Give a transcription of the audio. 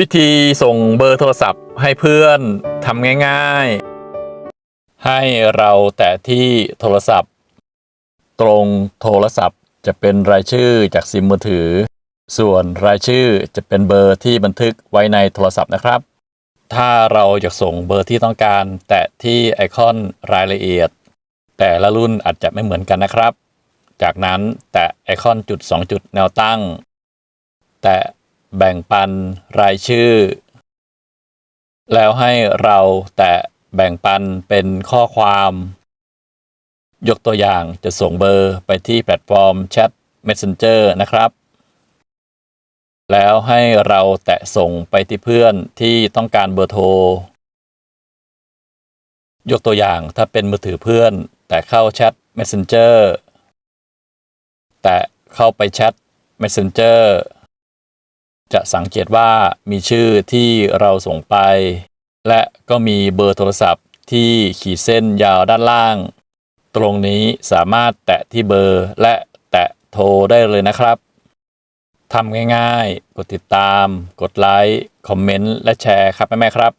วิธีส่งเบอร์โทรศัพท์ให้เพื่อนทำง่ายๆ ให้เราแตะที่โทรศัพท์ ตรงโทรศัพท์จะเป็นรายชื่อจากซิมมือถือ ส่วนรายชื่อจะเป็นเบอร์ที่บันทึกไว้ในโทรศัพท์นะครับ ถ้าเราอยากส่งเบอร์ที่ต้องการ แตะที่ไอคอนรายละเอียด แต่ละรุ่นอาจจะไม่เหมือนกันนะครับ จากนั้นแตะไอคอนจุด 2 จุดแนวตั้ง แตะ แบ่งปันรายชื่อ แล้วให้เราแตะแบ่งปันเป็นข้อความ ยกตัวอย่างจะส่งเบอร์ไปที่แพลตฟอร์มแชท Messenger นะครับ แล้วให้เราแตะส่งไปที่เพื่อนที่ต้องการเบอร์โทร ยกตัวอย่างถ้าเป็นมือถือเพื่อน แต่เข้าแชท Messenger แต่เข้าไปแชท Messenger จะสังเกตว่ามีชื่อที่เราส่งไป และก็มีเบอร์โทรศัพท์ที่ขีดเส้นยาวด้านล่าง ตรงนี้สามารถแตะที่เบอร์และแตะโทรได้เลยนะครับทำง่ายๆ กดติดตาม กดไลค์ คอมเมนต์ และแชร์ครับแม่ๆครับ